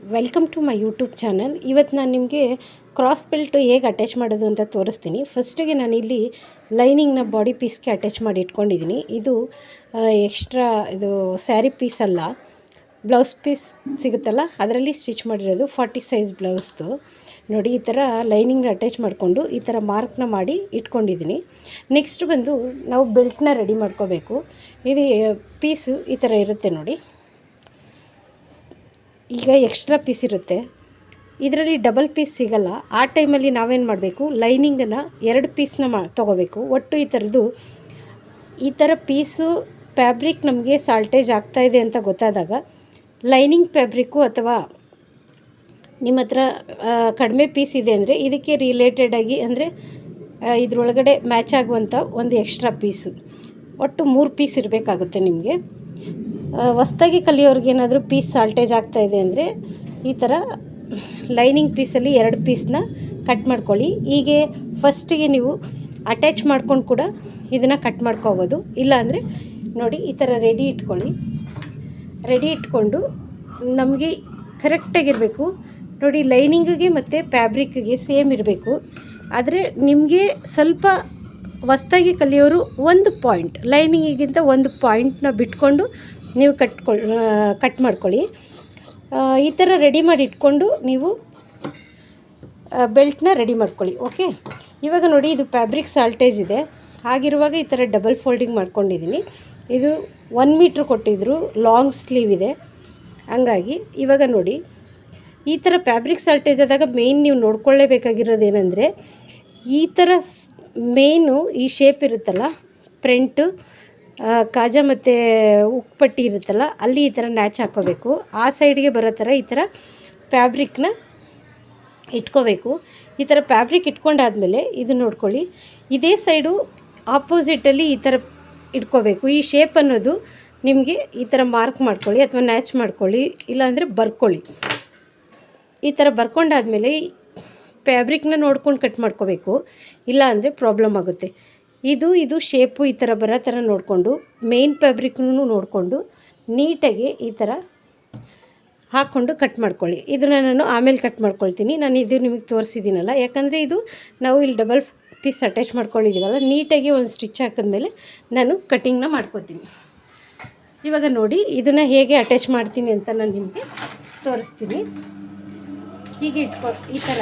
Welcome to my YouTube channel ಇವತ್ತು ನಾನು ನಿಮಗೆ ಕ್ರಾಸ್ ಬೆಲ್ಟು ಹೇಗೆ ಅಟ್ಯಾಚ್ ಮಾಡೋದು ಅಂತ ತೋರಿಸ್ತೀನಿ. ಫಸ್ಟಿಗೆ ನಾನಿಲ್ಲಿ ಲೈನಿಂಗ್ನ ಬಾಡಿ ಪೀಸ್ಗೆ ಅಟ್ಯಾಚ್ ಮಾಡಿ ಇಟ್ಕೊಂಡಿದ್ದೀನಿ ಇದು ಎಕ್ಸ್ಟ್ರಾ ಇದು ಸ್ಯಾರಿ ಪೀಸ್ ಅಲ್ಲ. ಬ್ಲೌಸ್ ಪೀಸ್ ಸಿಗುತ್ತಲ್ಲ, ಅದರಲ್ಲಿ ಸ್ಟಿಚ್ ಮಾಡಿರೋದು ಫಾರ್ಟಿ ಸೈಜ್ ಬ್ಲೌಸ್ದು ನೋಡಿ, ಈ ಥರ ಲೈನಿಂಗ್ನ ಅಟ್ಯಾಚ್ ಮಾಡಿಕೊಂಡು ಈ ಥರ ಮಾರ್ಕ್ನ ಮಾಡಿ ಇಟ್ಕೊಂಡಿದ್ದೀನಿ ನೆಕ್ಸ್ಟ್ ಬಂದು ನಾವು ಬೆಲ್ಟ್ನ ರೆಡಿ ಮಾಡ್ಕೋಬೇಕು. ಇದು ಪೀಸು ಈ ಥರ ಇರುತ್ತೆ ನೋಡಿ. ಈಗ ಎಕ್ಸ್ಟ್ರಾ ಪೀಸ್ ಇರುತ್ತೆ. ಇದರಲ್ಲಿ ಡಬಲ್ ಪೀಸ್ ಸಿಗಲ್ಲ. ಆ ಟೈಮಲ್ಲಿ ನಾವೇನು ಮಾಡಬೇಕು? ಲೈನಿಂಗನ್ನು ಎರಡು ಪೀಸ್ನ ಮಾ, ತೊಗೋಬೇಕು. ಒಟ್ಟು ಈ ಥರದ್ದು ಈ ಥರ ಪೀಸು ಫ್ಯಾಬ್ರಿಕ್ ನಮಗೆ ಸಾಲ್ಟೇಜ್ ಆಗ್ತಾಯಿದೆ ಅಂತ ಗೊತ್ತಾದಾಗ ಲೈನಿಂಗ್ ಫ್ಯಾಬ್ರಿಕ್ಕು ಅಥವಾ ನಿಮ್ಮ ಹತ್ರ ಕಡಿಮೆ ಪೀಸ್ ಇದೆ ಅಂದರೆ ಇದಕ್ಕೆ ರಿಲೇಟೆಡ್ ಆಗಿ ಅಂದರೆ ಇದರೊಳಗಡೆ ಮ್ಯಾಚ್ ಆಗುವಂಥ ಒಂದು ಎಕ್ಸ್ಟ್ರಾ ಪೀಸು ಒಟ್ಟು ಮೂರು ಪೀಸ್ ಇರಬೇಕಾಗುತ್ತೆ ನಿಮಗೆ. ಹೊಸ್ದಾಗಿ ಕಲಿಯೋರ್ಗೆ ಏನಾದರೂ ಪೀಸ್ ಸಾಲ್ಟೇಜ್ ಆಗ್ತಾಯಿದೆ ಅಂದರೆ ಈ ಥರ ಲೈನಿಂಗ್ ಪೀಸಲ್ಲಿ ಎರಡು ಪೀಸ್ನ ಕಟ್ ಮಾಡ್ಕೊಳ್ಳಿ. ಹೀಗೆ ಫಸ್ಟಿಗೆ ನೀವು ಅಟ್ಯಾಚ್ ಮಾಡ್ಕೊಂಡು ಕೂಡ ಇದನ್ನು ಕಟ್ ಮಾಡ್ಕೋಬೋದು. ಇಲ್ಲಾಂದರೆ ನೋಡಿ ಈ ಥರ ರೆಡಿ ಇಟ್ಕೊಳ್ಳಿ. ರೆಡಿ ಇಟ್ಕೊಂಡು ನಮಗೆ ಕರೆಕ್ಟಾಗಿರಬೇಕು ನೋಡಿ ಲೈನಿಂಗಿಗೆ ಮತ್ತು ಫ್ಯಾಬ್ರಿಕ್ಗೆ ಸೇಮ್ ಇರಬೇಕು. ಆದರೆ ನಿಮಗೆ ಸ್ವಲ್ಪ ಹೊಸ್ದಾಗಿ ಕಲಿಯೋರು ಒಂದು ಪಾಯಿಂಟ್. ಲೈನಿಂಗಿಗಿಂತ ಒಂದು ಪಾಯಿಂಟ್ನ ಬಿಟ್ಕೊಂಡು ನೀವು ಕಟ್ಕೊಳ್ ಕಟ್ ಮಾಡ್ಕೊಳ್ಳಿ. ಈ ಥರ ರೆಡಿ ಮಾಡಿ ಇಟ್ಕೊಂಡು ನೀವು ಬೆಲ್ಟ್ನ ರೆಡಿ ಮಾಡ್ಕೊಳ್ಳಿ, ಓಕೆ? ಇವಾಗ ನೋಡಿ ಇದು ಫ್ಯಾಬ್ರಿಕ್ ಸಾಲ್ಟೇಜ್ ಇದೆ. ಹಾಗಿರುವಾಗ ಈ ಥರ ಡಬಲ್ ಫೋಲ್ಡಿಂಗ್ ಮಾಡ್ಕೊಂಡಿದ್ದೀನಿ. ಇದು ಒನ್ ಮೀಟ್ರ್ ಕೊಟ್ಟಿದ್ರು, ಲಾಂಗ್ ಸ್ಲೀವ್ ಇದೆ. ಹಂಗಾಗಿ ಇವಾಗ ನೋಡಿ, ಈ ಥರ ಫ್ಯಾಬ್ರಿಕ್ ಸಾಲ್ಟೇಜ್ ಆದಾಗ ಮೇಯ್ನ್ ನೀವು ನೋಡ್ಕೊಳ್ಳೇಬೇಕಾಗಿರೋದು ಏನಂದರೆ, ಈ ಥರ ಮೇಯ್ನು ಈ ಶೇಪ್ ಇರುತ್ತಲ್ಲ ಫ್ರಂಟು ಕಾಜಾ ಮತ್ತು ಉಕ್ಪಟ್ಟಿ ಇರುತ್ತಲ್ಲ, ಅಲ್ಲಿ ಈ ಥರ ನ್ಯಾಚ್ ಹಾಕ್ಕೋಬೇಕು ಆ ಸೈಡ್ಗೆ ಬರೋ ಥರ ಈ ಥರ ಫ್ಯಾಬ್ರಿಕ್ನ ಇಟ್ಕೋಬೇಕು. ಈ ಥರ ಫ್ಯಾಬ್ರಿಕ್ ಇಟ್ಕೊಂಡಾದಮೇಲೆ ಇದು ನೋಡ್ಕೊಳ್ಳಿ. ಇದೇ ಸೈಡು ಆಪೋಸಿಟಲ್ಲಿ ಈ ಥರ ಇಟ್ಕೋಬೇಕು. ಈ ಶೇಪ್ ಅನ್ನೋದು ನಿಮಗೆ ಈ ಥರ ಮಾರ್ಕ್ ಮಾಡ್ಕೊಳ್ಳಿ ಅಥವಾ ನ್ಯಾಚ್ ಮಾಡ್ಕೊಳ್ಳಿ, ಇಲ್ಲಾಂದರೆ ಬರ್ಕೊಳ್ಳಿ. ಈ ಥರ ಬರ್ಕೊಂಡಾದಮೇಲೆ ಫ್ಯಾಬ್ರಿಕ್ನ ನೋಡ್ಕೊಂಡು ಕಟ್ ಮಾಡ್ಕೋಬೇಕು. ಇಲ್ಲ ಅಂದರೆ ಪ್ರಾಬ್ಲಮ್ ಆಗುತ್ತೆ. ಇದು ಇದು ಶೇಪು ಈ ಥರ ಬರೋ ಥರ ನೋಡಿಕೊಂಡು ಮೇನ್ ಫ್ಯಾಬ್ರಿಕ್ನೂ ನೋಡಿಕೊಂಡು, ನೀಟಾಗಿ ಈ ಥರ ಹಾಕ್ಕೊಂಡು ಕಟ್ ಮಾಡ್ಕೊಳ್ಳಿ. ಇದನ್ನು ನಾನು ಆಮೇಲೆ ಕಟ್ ಮಾಡ್ಕೊಳ್ತೀನಿ. ನಾನು ಇದು ನಿಮಗೆ ತೋರಿಸಿದ್ದೀನಲ್ಲ. ಯಾಕಂದರೆ ಇದು ನಾವು ಇಲ್ಲಿ ಡಬಲ್ ಪೀಸ್ ಅಟ್ಯಾಚ್ ಮಾಡ್ಕೊಂಡಿದ್ದೀವಲ್ಲ ನೀಟಾಗಿ ಒಂದು ಸ್ಟಿಚ್ ಹಾಕಿದ್ಮೇಲೆ ನಾನು ಕಟ್ಟಿಂಗ್ನ ಮಾಡ್ಕೊತೀನಿ. ಇವಾಗ ನೋಡಿ, ಇದನ್ನು ಹೇಗೆ ಅಟ್ಯಾಚ್ ಮಾಡ್ತೀನಿ ಅಂತ ನಾನು ನಿಮಗೆ ತೋರಿಸ್ತೀನಿ. ಹೀಗೆ ಇಟ್ಕೊ ಈ ಥರ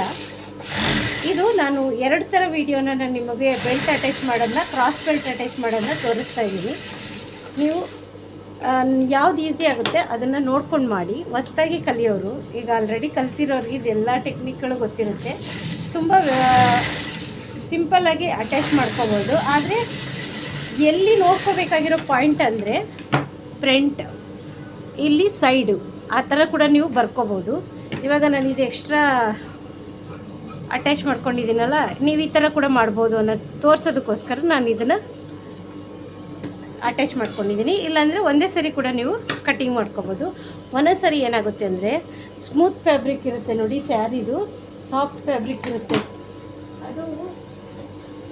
ಇದು ನಾನು ಎರಡು ಥರ ವೀಡಿಯೋನ ನಾನು ನಿಮಗೆ ಬೆಲ್ಟ್ ಅಟ್ಯಾಚ್ ಮಾಡೋದನ್ನ ಕ್ರಾಸ್ ಬೆಲ್ಟ್ ಅಟ್ಯಾಚ್ ಮಾಡೋದನ್ನ ತೋರಿಸ್ತಾ ಇದ್ದೀನಿ. ನೀವು ಯಾವ್ದು ಈಸಿ ಆಗುತ್ತೆ ಅದನ್ನು ನೋಡ್ಕೊಂಡು ಮಾಡಿ. ಹೊಸ್ದಾಗಿ ಕಲಿಯೋರು, ಈಗ ಆಲ್ರೆಡಿ ಕಲ್ತಿರೋರಿಗೆ ಇದೆಲ್ಲ ಟೆಕ್ನಿಕ್ಗಳು ಗೊತ್ತಿರುತ್ತೆ. ತುಂಬ ಸಿಂಪಲ್ಲಾಗಿ ಅಟ್ಯಾಚ್ ಮಾಡ್ಕೋಬೋದು. ಆದರೆ, ಎಲ್ಲಿ ನೋಡ್ಕೋಬೇಕಾಗಿರೋ ಪಾಯಿಂಟ್ ಅಂದರೆ ಫ್ರಂಟ್ ಇಲ್ಲಿ ಸೈಡು ಆ ಥರ ಕೂಡ ನೀವು ಬರ್ಕೋಬೋದು. ಇವಾಗ ನಾನು ಇದು ಎಕ್ಸ್ಟ್ರಾ ಅಟ್ಯಾಚ್ ಮಾಡ್ಕೊಂಡಿದ್ದೀನಲ್ಲ, ನೀವು ಈ ಥರ ಕೂಡ ಮಾಡ್ಬೋದು ಅನ್ನೋದು ತೋರಿಸೋದಕ್ಕೋಸ್ಕರ ನಾನು ಇದನ್ನು ಅಟ್ಯಾಚ್ ಮಾಡ್ಕೊಂಡಿದ್ದೀನಿ. ಇಲ್ಲಾಂದರೆ ಒಂದೇ ಸರಿ ಕೂಡ ನೀವು ಕಟ್ಟಿಂಗ್ ಮಾಡ್ಕೋಬೋದು. ಒಂದೊಂದು ಸರಿ ಏನಾಗುತ್ತೆ ಅಂದರೆ, ಸ್ಮೂತ್ ಫ್ಯಾಬ್ರಿಕ್ ಇರುತ್ತೆ ನೋಡಿ ಸ್ಯಾರಿದು ಸಾಫ್ಟ್ ಫ್ಯಾಬ್ರಿಕ್ ಇರುತ್ತೆ. ಅದು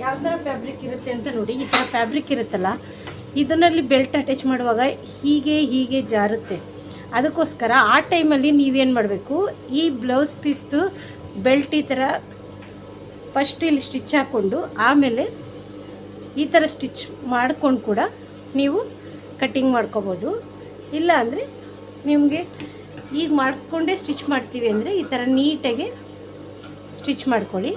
ಯಾವ ಥರ ಫ್ಯಾಬ್ರಿಕ್ ಇರುತ್ತೆ ಅಂತ ನೋಡಿ, ಈ ಥರ ಫ್ಯಾಬ್ರಿಕ್ ಇರುತ್ತಲ್ಲ, ಇದನ್ನಲ್ಲಿ ಬೆಲ್ಟ್ ಅಟ್ಯಾಚ್ ಮಾಡುವಾಗ ಹೀಗೆ ಹೀಗೆ ಜಾರುತ್ತೆ. ಅದಕ್ಕೋಸ್ಕರ ಆ ಟೈಮಲ್ಲಿ ನೀವೇನು ಮಾಡಬೇಕು, ಈ ಬ್ಲೌಸ್ ಪೀಸ್ದು ಬೆಲ್ಟ್ ಈ ಥರ ಫಸ್ಟ್ ಇಲ್ಲಿ ಸ್ಟಿಚ್ ಹಾಕ್ಕೊಂಡು ಆಮೇಲೆ ಈ ಥರ ಸ್ಟಿಚ್ ಮಾಡ್ಕೊಂಡು ಕೂಡ ನೀವು ಕಟ್ಟಿಂಗ್ ಮಾಡ್ಕೋಬೋದು. ಇಲ್ಲ ಅಂದರೆ ನಿಮಗೆ ಈಗ ಮಾಡಿಕೊಂಡೇ ಸ್ಟಿಚ್ ಮಾಡ್ತೀವಿ ಅಂದರೆ ಈ ಥರ ನೀಟಾಗಿ ಸ್ಟಿಚ್ ಮಾಡ್ಕೊಳ್ಳಿ.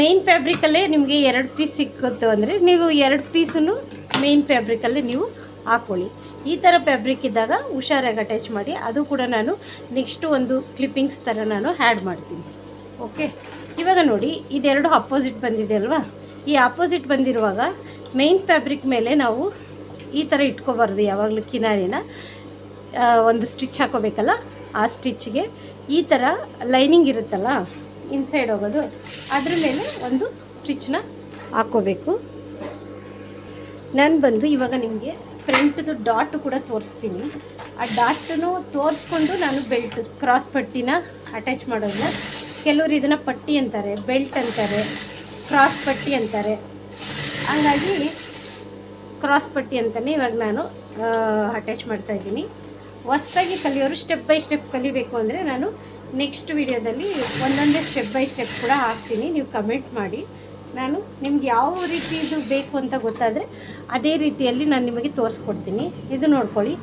ಮೇನ್ ಫ್ಯಾಬ್ರಿಕಲ್ಲೇ ನಿಮಗೆ ಎರಡು ಪೀಸ್ ಸಿಕ್ಕುತ್ತೆ ಅಂದರೆ ನೀವು ಎರಡು ಪೀಸನ್ನು ಮೇನ್ ಫ್ಯಾಬ್ರಿಕಲ್ಲೇ ನೀವು ಹಾಕ್ಕೊಳ್ಳಿ ಈ ಥರ ಫ್ಯಾಬ್ರಿಕ್ ಇದ್ದಾಗ ಹುಷಾರಾಗಿ ಅಟ್ಯಾಚ್ ಮಾಡಿ, ಅದು ಕೂಡ ನಾನು ನೆಕ್ಸ್ಟು ಒಂದು ಕ್ಲಿಪ್ಪಿಂಗ್ಸ್ ಥರ ನಾನು ಆ್ಯಡ್ ಮಾಡ್ತೀನಿ. ಓಕೆ ಇವಾಗ ನೋಡಿ, ಇದೆರಡು ಅಪೋಸಿಟ್ ಬಂದಿದೆ ಅಲ್ವಾ? ಈ ಅಪೋಸಿಟ್ ಬಂದಿರುವಾಗ ಮೇನ್ ಫ್ಯಾಬ್ರಿಕ್ ಮೇಲೆ ನಾವು ಈ ಥರ ಇಟ್ಕೋಬಾರ್ದು ಯಾವಾಗಲೂ ಕಿನಾರಿನ. ಒಂದು ಸ್ಟಿಚ್ ಹಾಕೋಬೇಕಲ್ಲ? ಆ ಸ್ಟಿಚ್ಗೆ ಈ ಥರ ಲೈನಿಂಗ್ ಇರುತ್ತಲ್ಲ ಇನ್ಸೈಡ್ ಹೋಗೋದು, ಅದ್ರ ಮೇಲೆ ಒಂದು ಸ್ಟಿಚ್ನ ಹಾಕ್ಕೋಬೇಕು ನಾನು ಬಂದು ಇವಾಗ ನಿಮಗೆ ಫ್ರಂಟ್ದು ಡಾಟ್ ಕೂಡ ತೋರಿಸ್ತೀನಿ. ಆ ಡಾಟನ್ನು ತೋರಿಸ್ಕೊಂಡು ನಾನು ಬೆಲ್ಟ್, ಕ್ರಾಸ್ ಪಟ್ಟಿನ ಅಟ್ಯಾಚ್ ಮಾಡೋದನ್ನ ಕೆಲವರು ಇದನ್ನು ಪಟ್ಟಿ ಅಂತಾರೆ, ಬೆಲ್ಟ್ ಅಂತಾರೆ, ಕ್ರಾಸ್ ಪಟ್ಟಿ ಅಂತಾರೆ. ಹಾಗಾಗಿ ಕ್ರಾಸ್ ಪಟ್ಟಿ ಅಂತಲೇ ಇವಾಗ ನಾನು ಅಟ್ಯಾಚ್ ಮಾಡ್ತಾಯಿದ್ದೀನಿ ಹೊಸ್ದಾಗಿ ಕಲಿಯೋರು ಸ್ಟೆಪ್ ಬೈ ಸ್ಟೆಪ್ ಕಲಿಬೇಕು ಅಂದರೆ ನಾನು ನೆಕ್ಸ್ಟ್ ವಿಡಿಯೋದಲ್ಲಿ ಒಂದೊಂದೇ ಸ್ಟೆಪ್ ಬೈ ಸ್ಟೆಪ್ ಕೂಡ ಹಾಕ್ತೀನಿ. ನೀವು ಕಮೆಂಟ್ ಮಾಡಿ. ನಾನು ನಿಮ್ಗೆ ಯಾವ ರೀತಿ ಇದು ಬೇಕು ಅಂತ ಗೊತ್ತಾದರೆ ಅದೇ ರೀತಿಯಲ್ಲಿ ನಾನು ನಿಮಗೆ ತೋರಿಸ್ಕೊಡ್ತೀನಿ. ಇದು ನೋಡ್ಕೊಳ್ಳಿ.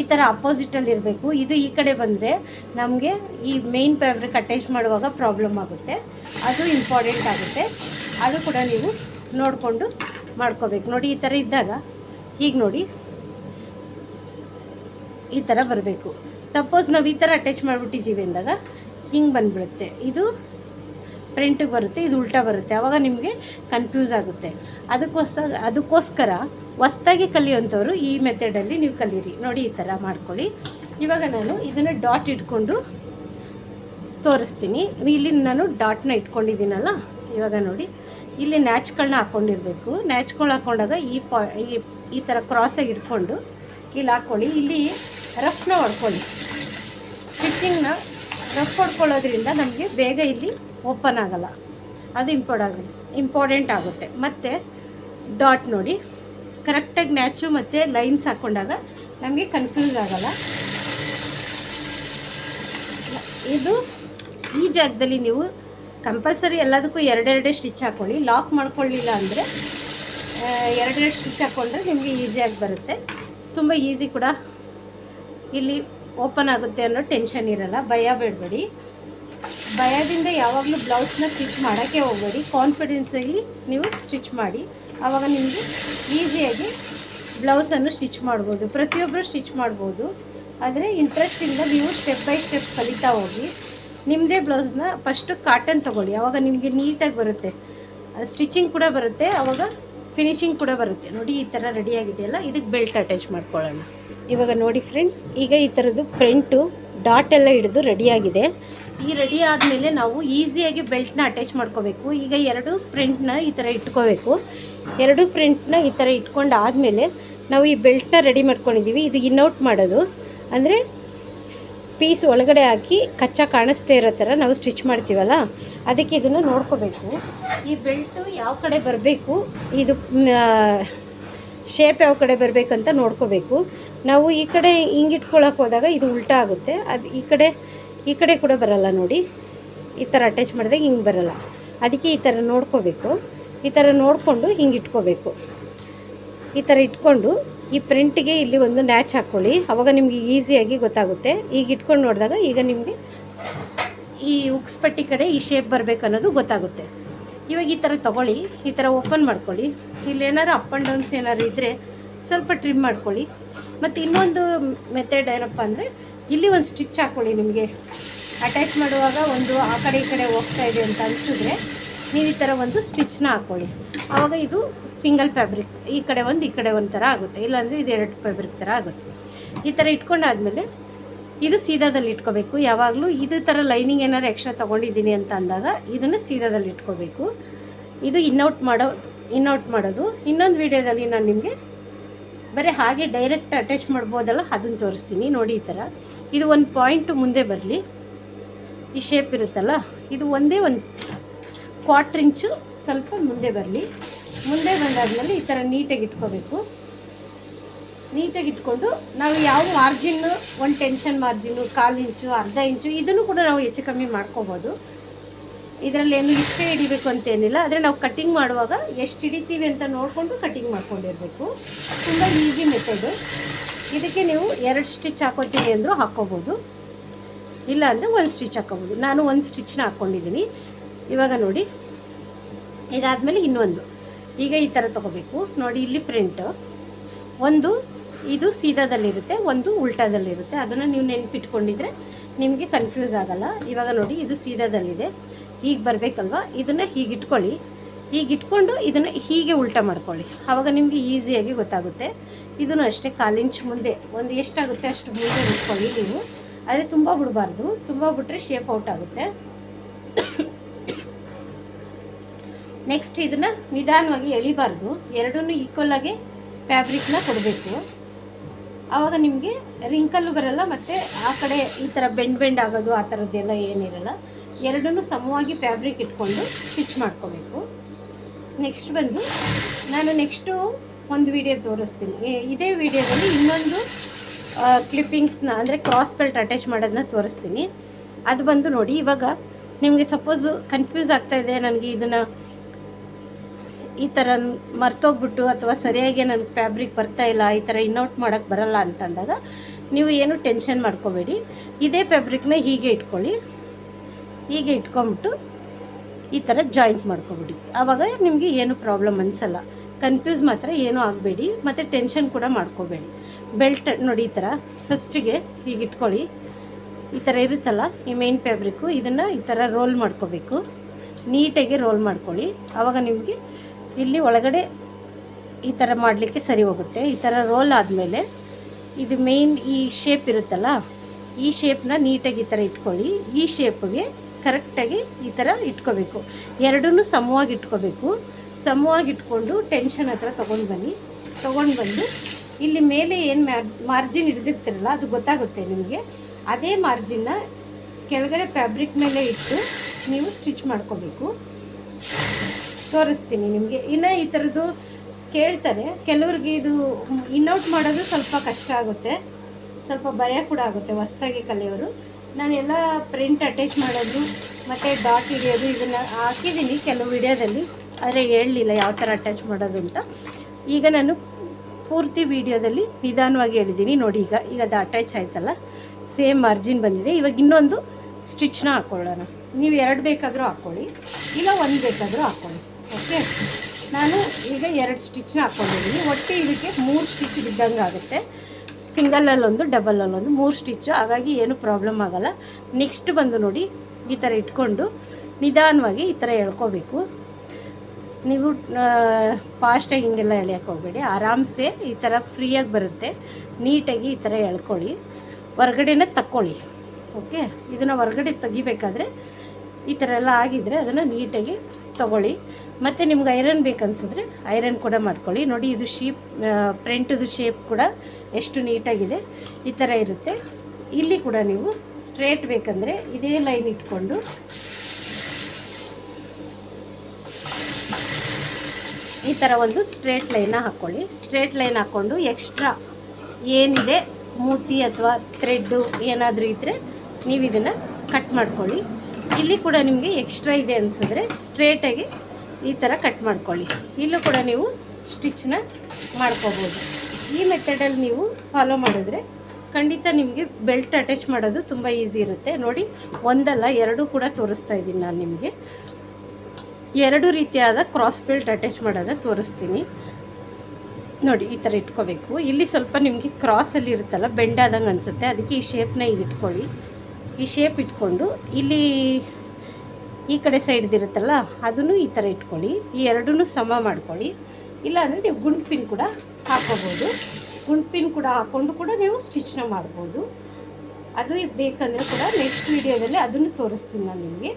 ಈ ಥರ ಅಪೋಸಿಟಲ್ಲಿ ಇರಬೇಕು. ಇದು ಈ ಕಡೆ ಬಂದರೆ ನಮಗೆ ಈ ಮೇನ್ ಫ್ಯಾಬ್ರಿಕ್ ಅಟ್ಯಾಚ್ ಮಾಡುವಾಗ ಪ್ರಾಬ್ಲಮ್ ಆಗುತ್ತೆ. ಅದು ಇಂಪಾರ್ಟೆಂಟ್ ಆಗುತ್ತೆ. ಅದು ಕೂಡ ನೀವು ನೋಡಿಕೊಂಡು ಮಾಡ್ಕೋಬೇಕು. ನೋಡಿ, ಈ ಥರ ಇದ್ದಾಗ ಹೀಗೆ ನೋಡಿ. ಈ ಥರ ಬರಬೇಕು. ಸಪೋಸ್ ನಾವು ಈ ಥರ ಅಟ್ಯಾಚ್ ಮಾಡಿಬಿಟ್ಟಿದ್ದೀವಿ ಅಂದಾಗ ಹಿಂಗೆ ಬಂದುಬಿಡುತ್ತೆ. ಇದು ಪ್ರಿಂಟಿಗೆ ಬರುತ್ತೆ, ಇದು ಉಲ್ಟಾ ಬರುತ್ತೆ. ಆವಾಗ ನಿಮಗೆ ಕನ್ಫ್ಯೂಸ್ ಆಗುತ್ತೆ. ಅದಕ್ಕೋಸ್ಕರ ಅದಕ್ಕೋಸ್ಕರ ಹೊಸ್ದಾಗಿ ಕಲಿಯುವಂಥವ್ರು ಈ ಮೆಥಡಲ್ಲಿ ನೀವು ಕಲೀರಿ. ನೋಡಿ, ಈ ಥರ ಮಾಡ್ಕೊಳ್ಳಿ. ಇವಾಗ ನಾನು ಇದನ್ನು ಡಾಟ್ ಇಟ್ಕೊಂಡು ತೋರಿಸ್ತೀನಿ. ಇಲ್ಲಿ ನಾನು ಡಾಟ್ನ ಇಟ್ಕೊಂಡಿದ್ದೀನಲ್ಲ? ಇವಾಗ ನೋಡಿ. ಇಲ್ಲಿ ನ್ಯಾಚ್ಗಳನ್ನ ಹಾಕ್ಕೊಂಡಿರ್ಬೇಕು ನ್ಯಾಚ್ಗಳು ಹಾಕ್ಕೊಂಡಾಗ ಈ ಪಾ ಈ- ಈ ಥರ ಕ್ರಾಸಾಗಿ ಇಟ್ಕೊಂಡು ಇಲ್ಲಿ ಹಾಕ್ಕೊಳ್ಳಿ ಇಲ್ಲಿ ರಫ್ನ ಹೊಡ್ಕೊಳ್ಳಿ. ಸ್ಟಿಚಿಂಗ್ನ ರಫ್ ಹೊಡ್ಕೊಳ್ಳೋದ್ರಿಂದ ನಮಗೆ ಬೇಗ ಇಲ್ಲಿ ಓಪನ್ ಆಗಲ್ಲ. ಅದು ಇಂಪಾರ್ಟ್ ಆಗ ಇಂಪಾರ್ಟೆಂಟ್ ಆಗುತ್ತೆ. ಮತ್ತು ಡಾಟ್ ನೋಡಿ. ಕರೆಕ್ಟಾಗಿ ಮ್ಯಾಚು ಮತ್ತು ಲೈನ್ಸ್ ಹಾಕ್ಕೊಂಡಾಗ ನಮಗೆ ಕನ್ಫ್ಯೂಸ್ ಆಗಲ್ಲ. ಇದು ಈ ಜಾಗದಲ್ಲಿ ನೀವು ಕಂಪಲ್ಸರಿ ಎಲ್ಲದಕ್ಕೂ ಎರಡೆರಡೇ ಸ್ಟಿಚ್ ಹಾಕ್ಕೊಳ್ಳಿ ಲಾಕ್ ಮಾಡ್ಕೊಳ್ಳಿಲ್ಲ ಅಂದರೆ ಎರಡೆರಡು ಸ್ಟಿಚ್ ಹಾಕ್ಕೊಂಡ್ರೆ ನಿಮಗೆ ಈಸಿಯಾಗಿ ಬರುತ್ತೆ. ತುಂಬ ಈಸಿ ಕೂಡ ಇಲ್ಲಿ ಓಪನ್ ಆಗುತ್ತೆ ಅನ್ನೋ ಟೆನ್ಷನ್ ಇರಲ್ಲ, ಭಯ ಬೇಡಬೇಡಿ. ಭಯದಿಂದ ಯಾವಾಗಲೂ ಬ್ಲೌಸ್ನ ಸ್ಟಿಚ್ ಮಾಡೋಕ್ಕೆ ಹೋಗಬೇಡಿ. ಕಾನ್ಫಿಡೆನ್ಸಲ್ಲಿ ನೀವು ಸ್ಟಿಚ್ ಮಾಡಿ. ಆವಾಗ ನಿಮಗೆ ಈಸಿಯಾಗಿ ಬ್ಲೌಸನ್ನು ಸ್ಟಿಚ್ ಮಾಡ್ಬೋದು. ಪ್ರತಿಯೊಬ್ಬರು ಸ್ಟಿಚ್ ಮಾಡ್ಬೋದು. ಆದರೆ ಇಂಟ್ರೆಸ್ಟಿಂದ ನೀವು ಸ್ಟೆಪ್ ಬೈ ಸ್ಟೆಪ್ ಕಲಿತಾ ಹೋಗಿ. ನಿಮ್ಮದೇ ಬ್ಲೌಸ್ನ ಫಸ್ಟು ಕಾಟನ್ ತೊಗೊಳ್ಳಿ. ಆವಾಗ ನಿಮಗೆ ನೀಟಾಗಿ ಬರುತ್ತೆ. ಸ್ಟಿಚಿಂಗ್ ಕೂಡ ಬರುತ್ತೆ. ಆವಾಗ ಫಿನಿಶಿಂಗ್ ಕೂಡ ಬರುತ್ತೆ. ನೋಡಿ ಈ ಥರ ರೆಡಿಯಾಗಿದೆಯಲ್ಲ ಇದಕ್ಕೆ ಬೆಲ್ಟ್ ಅಟ್ಯಾಚ್ ಮಾಡ್ಕೊಳ್ಳೋಣ. ಇವಾಗ ನೋಡಿ ಫ್ರೆಂಡ್ಸ್ ಈಗ ಈ ಥರದ್ದು ಪ್ರಿಂಟು ಡಾಟ್ ಎಲ್ಲ ಹಿಡಿದು ರೆಡಿಯಾಗಿದೆ ಈ ರೆಡಿ ಆದಮೇಲೆ ನಾವು ಈಸಿಯಾಗಿ ಬೆಲ್ಟ್ನ ಅಟ್ಯಾಚ್ ಮಾಡ್ಕೋಬೇಕು. ಈಗ ಎರಡು ಪ್ರಿಂಟ್ನ ಈ ಥರ ಇಟ್ಕೋಬೇಕು. ಎರಡು ಪ್ರಿಂಟ್ನ ಈ ಥರ ಇಟ್ಕೊಂಡು ಆದಮೇಲೆ ನಾವು ಈ ಬೆಲ್ಟ್ನ ರೆಡಿ ಮಾಡ್ಕೊಂಡಿದ್ದೀವಿ. ಇದು ಇನ್ನೌಟ್ ಮಾಡೋದು. ಅಂದರೆ ಪೀಸ್ ಒಳಗಡೆ ಹಾಕಿ ಕಚ್ಚಾ ಕಾಣಿಸ್ತೇ ಇರೋ ಥರ ನಾವು ಸ್ಟಿಚ್ ಮಾಡ್ತೀವಲ್ಲ, ಅದಕ್ಕೆ ಇದನ್ನು ನೋಡ್ಕೋಬೇಕು. ಈ ಬೆಲ್ಟು ಯಾವ ಕಡೆ ಬರಬೇಕು? ಇದು ಶೇಪ್ ಯಾವ ಕಡೆ ಬರಬೇಕಂತ ನೋಡ್ಕೋಬೇಕು. ನಾವು ಈ ಕಡೆ ಹಿಂಗೆ ಇಟ್ಕೊಳಕ್ಕೆ ಹೋದಾಗ ಇದು ಉಲ್ಟಾ ಆಗುತ್ತೆ. ಅದು ಈ ಕಡೆ ಈ ಕಡೆ ಕೂಡ ಬರಲ್ಲ ನೋಡಿ. ಈ ಥರ ಅಟ್ಯಾಚ್ ಮಾಡಿದಾಗ ಹಿಂಗೆ ಬರಲ್ಲ. ಅದಕ್ಕೆ ಈ ಥರ ನೋಡ್ಕೋಬೇಕು. ಈ ಥರ ನೋಡಿಕೊಂಡು ಹಿಂಗೆ ಇಟ್ಕೋಬೇಕು. ಈ ಥರ ಇಟ್ಕೊಂಡು ಈ ಪ್ರಿಂಟಿಗೆ ಇಲ್ಲಿ ಒಂದು ನ್ಯಾಚ್ ಹಾಕ್ಕೊಳ್ಳಿ ಅವಾಗ ನಿಮಗೆ ಈಸಿಯಾಗಿ ಗೊತ್ತಾಗುತ್ತೆ. ಈಗ ಇಟ್ಕೊಂಡು ನೋಡಿದಾಗ ಈಗ ನಿಮಗೆ ಈ ಉಕ್ಸ್ಪಟ್ಟಿ ಕಡೆ ಈ ಶೇಪ್ ಬರಬೇಕು ಅನ್ನೋದು ಗೊತ್ತಾಗುತ್ತೆ. ಇವಾಗ ಈ ಥರ ತೊಗೊಳ್ಳಿ, ಈ ಥರ ಓಪನ್ ಮಾಡ್ಕೊಳ್ಳಿ. ಇಲ್ಲಿ ಏನಾರು ಅಪ್ ಆ್ಯಂಡ್ ಡೌನ್ಸ್ ಏನಾರು ಇದ್ದರೆ ಸ್ವಲ್ಪ ಟ್ರಿಮ್ ಮಾಡ್ಕೊಳ್ಳಿ. ಮತ್ತು ಇನ್ನೊಂದು ಮೆಥಡ್ ಏನಪ್ಪ ಅಂದರೆ, ಇಲ್ಲಿ ಒಂದು ಸ್ಟಿಚ್ ಹಾಕ್ಕೊಳ್ಳಿ ನಿಮಗೆ. ಅಟ್ಯಾಚ್ ಮಾಡುವಾಗ ಒಂದು ಆ ಕಡೆ ಈ ಕಡೆ ಹೋಗ್ತಾ ಇದೆ ಅಂತ ಅನಿಸಿದ್ರೆ ನೀವು ಈ ಥರ ಒಂದು ಸ್ಟಿಚ್ನ ಹಾಕ್ಕೊಳ್ಳಿ ಆವಾಗ ಇದು ಸಿಂಗಲ್ ಫ್ಯಾಬ್ರಿಕ್ ಈ ಕಡೆ ಒಂದು, ಈ ಕಡೆ ಒಂದು ಥರ ಆಗುತ್ತೆ. ಇಲ್ಲಾಂದರೆ ಇದು ಎರಡು ಫ್ಯಾಬ್ರಿಕ್ ಥರ ಆಗುತ್ತೆ. ಈ ಥರ ಇಟ್ಕೊಂಡಾದ್ಮೇಲೆ ಇದು ಸೀದಾದಲ್ಲಿ ಇಟ್ಕೋಬೇಕು. ಯಾವಾಗಲೂ ಇದು ಥರ ಲೈನಿಂಗ್ ಏನಾರು ಎಕ್ಸ್ಟ್ರಾ ತೊಗೊಂಡಿದ್ದೀನಿ ಅಂತ ಅಂದಾಗ ಇದನ್ನು ಸೀದಾದಲ್ಲಿ ಇಟ್ಕೋಬೇಕು. ಇದು ಇನ್ನೌಟ್ ಮಾಡೋ ಇನ್ನೌಟ್ ಮಾಡೋದು. ಇನ್ನೊಂದು ವಿಡಿಯೋದಲ್ಲಿ ನಾನು ನಿಮಗೆ ಬರೀ ಹಾಗೆ ಡೈರೆಕ್ಟ್ ಅಟ್ಯಾಚ್ ಮಾಡ್ಬೋದಲ್ಲ ಅದನ್ನು ತೋರಿಸ್ತೀನಿ. ನೋಡಿ ಈ ಥರ ಇದು ಒಂದು ಪಾಯಿಂಟು ಮುಂದೆ ಬರಲಿ. ಈ ಶೇಪ್ ಇರುತ್ತಲ್ಲ, ಇದು ಒಂದೇ ಒಂದು ಕ್ವಾಟ್ರ್ ಇಂಚು ಸ್ವಲ್ಪ ಮುಂದೆ ಬರಲಿ. ಮುಂದೆ ಬಂದಾದ್ಮೇಲೆ ಈ ಥರ ನೀಟಾಗಿ ಇಟ್ಕೋಬೇಕು. ನೀಟಾಗಿ ಇಟ್ಕೊಂಡು ನಾವು ಯಾವ ಮಾರ್ಜಿನ್ನು ಒಂದು ಟೆನ್ಷನ್ ಮಾರ್ಜಿನ್ನು ಕಾಲು ಇಂಚು, ಅರ್ಧ ಇಂಚು, ಇದನ್ನು ಕೂಡ ನಾವು ಹೆಚ್ಚು ಕಮ್ಮಿ ಮಾಡ್ಕೋಬೋದು. ಇದರಲ್ಲಿ ಏನು ಇಷ್ಟೇ ಹಿಡಿಬೇಕು ಅಂತೇನಿಲ್ಲ ಆದರೆ ನಾವು ಕಟ್ಟಿಂಗ್ ಮಾಡುವಾಗ ಎಷ್ಟು ಹಿಡಿತೀವಿ ಅಂತ ನೋಡಿಕೊಂಡು ಕಟ್ಟಿಂಗ್ ಮಾಡ್ಕೊಂಡಿರಬೇಕು. ತುಂಬ ಈಸಿ ಮೆಥಡು ಇದಕ್ಕೆ ನೀವು ಎರಡು ಸ್ಟಿಚ್ ಹಾಕೋತೀನಿ ಅಂದರೂ ಹಾಕ್ಕೋಬೋದು. ಇಲ್ಲ ಅಂದರೆ ಒಂದು ಸ್ಟಿಚ್ ಹಾಕ್ಕೋಬೋದು. ನಾನು ಒಂದು ಸ್ಟಿಚ್ನ ಹಾಕ್ಕೊಂಡಿದ್ದೀನಿ ಇವಾಗ ನೋಡಿ. ಇದಾದಮೇಲೆ ಇನ್ನೊಂದು. ಈಗ ಈ ಥರ ತೊಗೋಬೇಕು. ನೋಡಿ, ಇಲ್ಲಿ ಪ್ರಿಂಟು ಒಂದು ಇದು ಸೀದಾದಲ್ಲಿರುತ್ತೆ, ಒಂದು ಉಲ್ಟಾದಲ್ಲಿರುತ್ತೆ. ಅದನ್ನು ನೀವು ನೆನ್ಪಿಟ್ಕೊಂಡಿದ್ರೆ ನಿಮಗೆ ಕನ್ಫ್ಯೂಸ್ ಆಗಲ್ಲ. ಇವಾಗ ನೋಡಿ, ಇದು ಸೀದಾದಲ್ಲಿದೆ. ಹೀಗೆ ಬರಬೇಕಲ್ವ? ಇದನ್ನು ಹೀಗೆ ಇಟ್ಕೊಳ್ಳಿ. ಹೀಗೆ ಇಟ್ಕೊಂಡು ಇದನ್ನು ಹೀಗೆ ಉಲ್ಟಾ ಮಾಡ್ಕೊಳ್ಳಿ. ಆವಾಗ ನಿಮಗೆ ಈಸಿಯಾಗಿ ಗೊತ್ತಾಗುತ್ತೆ. ಇದನ್ನು ಅಷ್ಟೇ ಕಾಲಿಂಚ್ ಮುಂದೆ, ಒಂದು ಎಷ್ಟಾಗುತ್ತೆ ಅಷ್ಟು ಮುಂದೆ ಇಟ್ಕೊಳ್ಳಿ ನೀವು. ಆದರೆ ತುಂಬ ಬಿಡಬಾರ್ದು. ತುಂಬ ಬಿಟ್ಟರೆ ಶೇಪ್ ಔಟ್ ಆಗುತ್ತೆ. ನೆಕ್ಸ್ಟ್ ಇದನ್ನು ನಿಧಾನವಾಗಿ ಎಳಿಬಾರ್ದು. ಎರಡನ್ನೂ ಆಗಿ ಫ್ಯಾಬ್ರಿಕ್ನ ಕೊಡಬೇಕು. ಆವಾಗ ನಿಮಗೆ ರಿಂಕಲ್ಲು ಬರಲ್ಲ ಮತ್ತು ಆ ಕಡೆ ಈ ಥರ ಬೆಂಡ್ ಬೆಂಡ್ ಆಗೋದು ಆ ಥರದ್ದೆಲ್ಲ ಏನಿರಲ್ಲ, ಎರಡನ್ನೂ ಸಮವಾಗಿ ಫ್ಯಾಬ್ರಿಕ್ ಇಟ್ಕೊಂಡು ಸ್ಟಿಚ್ ಮಾಡ್ಕೋಬೇಕು. ನೆಕ್ಸ್ಟ್ ಬಂದು ನಾನು ನೆಕ್ಸ್ಟು ಒಂದು ವಿಡಿಯೋ ತೋರಿಸ್ತೀನಿ. ಇದೇ ವಿಡಿಯೋದಲ್ಲಿ ಇನ್ನೊಂದು ಕ್ಲಿಪ್ಪಿಂಗ್ಸ್ನ ಅಂದರೆ ಕ್ರಾಸ್ ಬೆಲ್ಟ್ ಅಟ್ಯಾಚ್ ಮಾಡೋದನ್ನ ತೋರಿಸ್ತೀನಿ. ಅದು ಬಂದು ನೋಡಿ, ಇವಾಗ ನಿಮಗೆ ಸಪೋಸು ಕನ್ಫ್ಯೂಸ್ ಆಗ್ತಾ ಇದೆ, ನನಗೆ ಇದನ್ನು ಈ ಥರ ಮರ್ತೋಗ್ಬಿಟ್ಟು ಅಥವಾ ಸರಿಯಾಗಿ ನನಗೆ ಫ್ಯಾಬ್ರಿಕ್ ಬರ್ತಾ ಇಲ್ಲ, ಈ ಥರ ಇನ್ನೌಟ್ ಮಾಡೋಕ್ಕೆ ಬರಲ್ಲ ಅಂತಂದಾಗ ನೀವು ಏನು ಟೆನ್ಷನ್ ಮಾಡ್ಕೋಬೇಡಿ. ಇದೇ ಫ್ಯಾಬ್ರಿಕ್ನ ಹೀಗೆ ಇಟ್ಕೊಳ್ಳಿ. ಹೀಗೆ ಇಟ್ಕೊಂಬಿಟ್ಟು ಈ ಥರ ಜಾಯಿಂಟ್ ಮಾಡ್ಕೊಬಿಡಿ. ಆವಾಗ ನಿಮಗೆ ಏನು ಪ್ರಾಬ್ಲಮ್ ಅನಿಸಲ್ಲ. ಕನ್ಫ್ಯೂಸ್ ಮಾತ್ರ ಏನೂ ಆಗಬೇಡಿ. ಮತ್ತು ಟೆನ್ಷನ್ ಕೂಡ ಮಾಡ್ಕೋಬೇಡಿ. ಬೆಲ್ಟ್ ನೋಡಿ ಈ ಥರ ಫಸ್ಟಿಗೆ ಹೀಗೆ ಇಟ್ಕೊಳ್ಳಿ. ಈ ಥರ ಇರುತ್ತಲ್ಲ, ಈ ಮೇನ್ ಫ್ಯಾಬ್ರಿಕ್ಕು, ಇದನ್ನು ಈ ಥರ ರೋಲ್ ಮಾಡ್ಕೋಬೇಕು. ನೀಟಾಗಿ ರೋಲ್ ಮಾಡ್ಕೊಳ್ಳಿ. ಆವಾಗ ನಿಮಗೆ ಇಲ್ಲಿ ಒಳಗಡೆ ಈ ಥರ ಮಾಡಲಿಕ್ಕೆ ಸರಿ ಹೋಗುತ್ತೆ. ಈ ಥರ ರೋಲ್ ಆದಮೇಲೆ ಇದು ಮೇಯ್ನ್ ಈ ಶೇಪ್ ಇರುತ್ತಲ್ಲ, ಈ ಶೇಪ್ನ ನೀಟಾಗಿ ಈ ಥರ ಇಟ್ಕೊಳ್ಳಿ. ಈ ಶೇಪ್ಗೆ ಕರೆಕ್ಟಾಗಿ ಈ ಥರ ಇಟ್ಕೋಬೇಕು. ಎರಡೂ ಸಮವಾಗಿ ಇಟ್ಕೋಬೇಕು. ಸಮವಾಗಿ ಇಟ್ಕೊಂಡು ಟೆನ್ಷನ್ ಹತ್ರ ತೊಗೊಂಡು ಬನ್ನಿ. ತೊಗೊಂಡು ಬಂದು ಇಲ್ಲಿ ಮೇಲೆ ಏನು ಮಾರ್ಜಿನ್ ಹಿಡಿದಿರ್ತಿರಲ್ಲ, ಅದು ಗೊತ್ತಾಗುತ್ತೆ ನಿಮಗೆ. ಅದೇ ಮಾರ್ಜಿನ್ನ ಕೆಳಗಡೆ ಫ್ಯಾಬ್ರಿಕ್ ಮೇಲೆ ಇಟ್ಟು ನೀವು ಸ್ಟಿಚ್ ಮಾಡ್ಕೋಬೇಕು. ತೋರಿಸ್ತೀನಿ ನಿಮಗೆ. ಇನ್ನು ಈ ಥರದ್ದು ಕೇಳ್ತಾರೆ. ಕೆಲವ್ರಿಗೆ ಇದು ಇನ್ನೌಟ್ ಮಾಡೋದು ಸ್ವಲ್ಪ ಕಷ್ಟ ಆಗುತ್ತೆ. ಸ್ವಲ್ಪ ಭಯ ಕೂಡ ಆಗುತ್ತೆ ಹೊಸ್ದಾಗಿ ಕಲಿಯೋರು. ನಾನೆಲ್ಲ ಪ್ರಿಂಟ್ ಅಟ್ಯಾಚ್ ಮಾಡೋದು, ಮತ್ತು ಡಾಟ್ ಹಿಡಿಯೋದು ಇದನ್ನು ಹಾಕಿದ್ದೀನಿ ಕೆಲವು ವಿಡಿಯೋದಲ್ಲಿ. ಆದರೆ ಹೇಳಲಿಲ್ಲ ಯಾವ ಥರ ಅಟ್ಯಾಚ್ ಮಾಡೋದು ಅಂತ. ಈಗ ನಾನು ಪೂರ್ತಿ ವಿಡಿಯೋದಲ್ಲಿ ನಿಧಾನವಾಗಿ ಹೇಳಿದ್ದೀನಿ ನೋಡಿ ಈಗ ಈಗ ಅದು ಅಟ್ಯಾಚ್ ಆಯ್ತಲ್ಲ? ಸೇಮ್ ಮಾರ್ಜಿನ್ ಬಂದಿದೆ. ಇವಾಗ ಇನ್ನೊಂದು ಸ್ಟಿಚ್ನ ಹಾಕ್ಕೊಳ್ಳೋಣ ನೀವು ಎರಡು ಬೇಕಾದರೂ ಹಾಕ್ಕೊಳ್ಳಿ ಇಲ್ಲ ಒಂದು ಬೇಕಾದರೂ ಹಾಕ್ಕೊಳ್ಳಿ ಓಕೆ. ನಾನು ಈಗ ಎರಡು ಸ್ಟಿಚ್ನ ಹಾಕ್ಕೊಂಡಿದ್ದೀನಿ ಒಟ್ಟು ಇದಕ್ಕೆ ಮೂರು ಸ್ಟಿಚ್ ಬಿದ್ದಂಗೆ ಆಗುತ್ತೆ. ಸಿಂಗಲಲ್ಲೊಂದು, ಡಬಲಲ್ಲೊಂದು, ಮೂರು ಸ್ಟಿಚ್ಚು ಹಾಗಾಗಿ ಏನು ಪ್ರಾಬ್ಲಮ್ ಆಗಲ್ಲ. ನೆಕ್ಸ್ಟ್ ಬಂದು ನೋಡಿ, ಈ ಥರ ಇಟ್ಕೊಂಡು ನಿಧಾನವಾಗಿ ಈ ಥರ ಎಳ್ಕೋಬೇಕು. ನೀವು ಫಾಸ್ಟಾಗಿ ಹಿಂಗೆಲ್ಲ ಎಳೆಯೋಕೆ ಹೋಗಬೇಡಿ. ಆರಾಮ್ಸೆ ಈ ಥರ ಫ್ರೀಯಾಗಿ ಬರುತ್ತೆ. ನೀಟಾಗಿ ಈ ಥರ ಎಳ್ಕೊಳ್ಳಿ. ಹೊರಗಡೆನೇ ತಕ್ಕೊಳ್ಳಿ. ಓಕೆ? ಇದನ್ನು ಹೊರಗಡೆ ತೆಗಿಬೇಕಾದ್ರೆ ಈ ಥರ ಎಲ್ಲ ಆಗಿದ್ದರೆ ಅದನ್ನು ನೀಟಾಗಿ ತಗೊಳ್ಳಿ. ಮತ್ತು ನಿಮ್ಗೆ ಐರನ್ ಬೇಕನ್ಸಿದ್ರೆ ಐರನ್ ಕೂಡ ಮಾಡ್ಕೊಳ್ಳಿ. ನೋಡಿ ಇದು ಶೀಪ್ ಪ್ರಿಂಟದು ಶೇಪ್ ಕೂಡ ಎಷ್ಟು ನೀಟಾಗಿದೆ. ಈ ಥರ ಇರುತ್ತೆ. ಇಲ್ಲಿ ಕೂಡ ನೀವು ಸ್ಟ್ರೇಟ್ ಬೇಕಂದರೆ ಇದೇ ಲೈನ್ ಇಟ್ಕೊಂಡು. ಈ ಥರ ಒಂದು ಸ್ಟ್ರೇಟ್ ಲೈನ ಹಾಕ್ಕೊಳ್ಳಿ ಸ್ಟ್ರೇಟ್ ಲೈನ್ ಹಾಕ್ಕೊಂಡು ಎಕ್ಸ್ಟ್ರಾ ಏನಿದೆ, ಮೂತಿ ಅಥವಾ ಥ್ರೆಡ್ಡು ಏನಾದರೂ ಇದ್ದರೆ ನೀವು ಇದನ್ನು ಕಟ್ ಮಾಡ್ಕೊಳ್ಳಿ. ಇಲ್ಲಿ ಕೂಡ ನಿಮಗೆ ಎಕ್ಸ್ಟ್ರಾ ಇದೆ ಅನಿಸಿದ್ರೆ ಸ್ಟ್ರೇಟಾಗಿ ಈ ಥರ ಕಟ್ ಮಾಡ್ಕೊಳ್ಳಿ. ಇಲ್ಲೂ ಕೂಡ ನೀವು ಸ್ಟಿಚ್ನ ಮಾಡ್ಕೋಬೋದು. ಈ ಮೆಥಡಲ್ಲಿ ನೀವು ಫಾಲೋ ಮಾಡಿದ್ರೆ ಖಂಡಿತ ನಿಮಗೆ ಬೆಲ್ಟ್ ಅಟ್ಯಾಚ್ ಮಾಡೋದು ತುಂಬ ಈಸಿ ಇರುತ್ತೆ. ನೋಡಿ, ಒಂದಲ್ಲ, ಎರಡು ಕೂಡ ತೋರಿಸ್ತಾ ಇದ್ದೀನಿ ನಾನು ನಿಮಗೆ. ಎರಡು ರೀತಿಯಾದ ಕ್ರಾಸ್ ಬೆಲ್ಟ್ ಅಟ್ಯಾಚ್ ಮಾಡೋದ ತೋರಿಸ್ತೀನಿ. ನೋಡಿ, ಈ ಥರ ಇಟ್ಕೋಬೇಕು. ಇಲ್ಲಿ ಸ್ವಲ್ಪ ನಿಮಗೆ ಕ್ರಾಸಲ್ಲಿ ಇರುತ್ತಲ್ಲ ಬೆಂಡ್ ಆದಂಗೆ ಅನಿಸುತ್ತೆ. ಅದಕ್ಕೆ ಈ ಶೇಪ್ನ ಈಗ ಇಟ್ಕೊಳ್ಳಿ. ಈ ಶೇಪ್ ಇಟ್ಕೊಂಡು, ಇಲ್ಲಿ ಈ ಕಡೆ ಸೈಡ್ದಿರುತ್ತಲ್ಲ ಅದನ್ನು ಈ ಥರ ಇಟ್ಕೊಳ್ಳಿ. ಈ ಎರಡೂ ಸಮ ಮಾಡ್ಕೊಳ್ಳಿ. ಇಲ್ಲಾಂದರೆ ನೀವು ಗುಂಡು ಪಿನ್ ಕೂಡ ಹಾಕೋಬೋದು. ಗುಂಡು ಪಿನ್ ಕೂಡ ಹಾಕ್ಕೊಂಡು ಕೂಡ ನೀವು ಸ್ಟಿಚ್ನ ಮಾಡ್ಬೋದು. ಅದು ಬೇಕಂದರೆ ಕೂಡ ನೆಕ್ಸ್ಟ್ ವೀಡಿಯೋದಲ್ಲಿ ಅದನ್ನು ತೋರಿಸ್ತೀನಿ ನಾನು ನಿಮಗೆ.